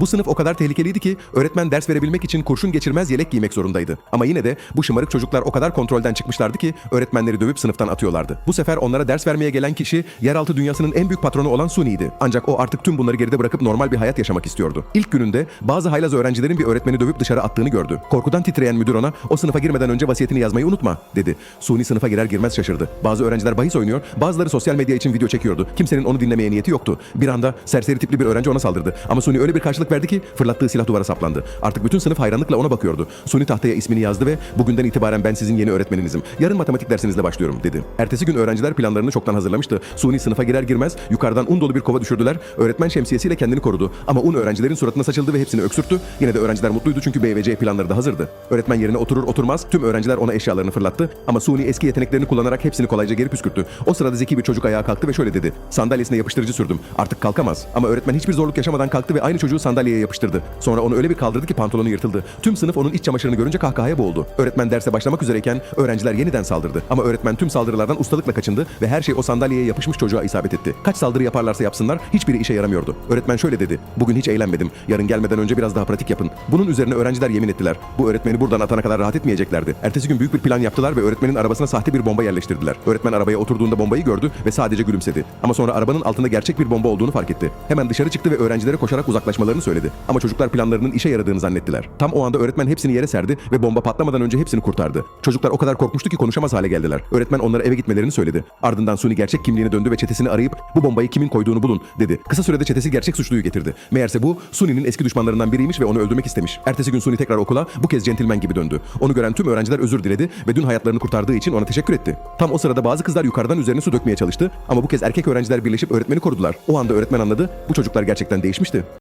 Bu sınıf o kadar tehlikeliydi ki öğretmen ders verebilmek için kurşun geçirmez yelek giymek zorundaydı. Ama yine de bu şımarık çocuklar o kadar kontrolden çıkmışlardı ki öğretmenleri dövüp sınıftan atıyorlardı. Bu sefer onlara ders vermeye gelen kişi yeraltı dünyasının en büyük patronu olan Suni'ydi. Ancak o artık tüm bunları geride bırakıp normal bir hayat yaşamak istiyordu. İlk gününde bazı haylaz öğrencilerin bir öğretmeni dövüp dışarı attığını gördü. Korkudan titreyen müdür ona o sınıfa girmeden önce vasiyetini yazmayı unutma dedi. Suni sınıfa girer girmez şaşırdı. Bazı öğrenciler bahis oynuyor, bazıları sosyal medya için video çekiyordu. Kimsenin onu dinlemeye niyeti yoktu. Bir anda serseri tipli bir öğrenci ona saldırdı. Ama Suni öyle bir karşılık verdi ki fırlattığı silah duvara saplandı. Artık bütün sınıf hayranlıkla ona bakıyordu. Suni tahtaya ismini yazdı ve bugünden itibaren ben sizin yeni öğretmeninizim. Yarın matematik dersinizle başlıyorum dedi. Ertesi gün öğrenciler planlarını çoktan hazırlamıştı. Suni sınıfa girer girmez yukarıdan un dolu bir kova düşürdüler. Öğretmen şemsiyesiyle kendini korudu. Ama un öğrencilerin suratına saçıldı ve hepsini öksürttü. Yine de öğrenciler mutluydu çünkü B ve C planları da hazırdı. Öğretmen yerine oturur oturmaz tüm öğrenciler ona eşyalarını fırlattı. Ama Suni eski yeteneklerini kullanarak hepsini kolayca geri püskürttü. O sırada zeki bir çocuk ayağa kalktı ve şöyle dedi. Sandalyesine yapıştırıcı sürdüm. Artık kalkamaz. Ama öğretmen hiçbir zorluk yaşamadan kalktı ve aynı çocuğu sandalyeye yapıştırdı. Sonra onu öyle bir kaldırdı ki pantolonu yırtıldı. Tüm sınıf onun iç çamaşırını görünce kahkahaya boğuldu. Öğretmen derse başlamak üzereyken öğrenciler yeniden saldırdı. Ama öğretmen tüm saldırılardan ustalıkla kaçındı ve her şey o sandalyeye yapışmış çocuğa isabet etti. Kaç saldırı yaparlarsa yapsınlar hiçbiri işe yaramıyordu. Öğretmen şöyle dedi. Bugün hiç eğlenmedim. Yarın gelmeden önce biraz daha pratik yapın. Bunun üzerine öğrenciler yemin ettiler. Bu öğretmeni buradan atana kadar rahat etmeyeceklerdi. Ertesi gün büyük bir plan yaptılar ve öğretmenin arabasına sahte bir bomba yerleştirdiler. Öğretmen arabaya oturduğunda bombayı gördü ve sadece gülümsedi. Ama sonra arabanın altında gerçek bir bomba olduğunu fark etti. Hemen dışarı çıktı ve öğrencilere koşarak uzaklaşmalarını söyledi. Ama çocuklar planlarının işe yaradığını zannettiler. Tam o anda öğretmen hepsini yere serdi ve bomba patlamadan önce hepsini kurtardı. Çocuklar o kadar korkmuştu ki konuşamaz hale geldiler. Öğretmen onlara eve gitmelerini söyledi. Ardından Suni gerçek kimliğine döndü ve çetesini arayıp bu bombayı kimin koyduğunu bulun dedi. Kısa sürede çetesi gerçek suçluyu getirdi. Meğerse bu Suni'nin eski düşmanlarından biriymiş ve onu öldürmek istemiş. Ertesi gün Suni tekrar okula bu kez centilmen gibi döndü. Onu gören tüm öğrenciler özür diledi ve dün hayatlarını kurtardığı için ona teşekkür etti. Tam o sırada bazı kızlar yukarıdan üzerine su dökmeye çalıştı ama bu kez erkek öğrenciler birleşip öğretmeni korudular. O anda öğretmen anladı bu çocuklar gerçekten değişmişti.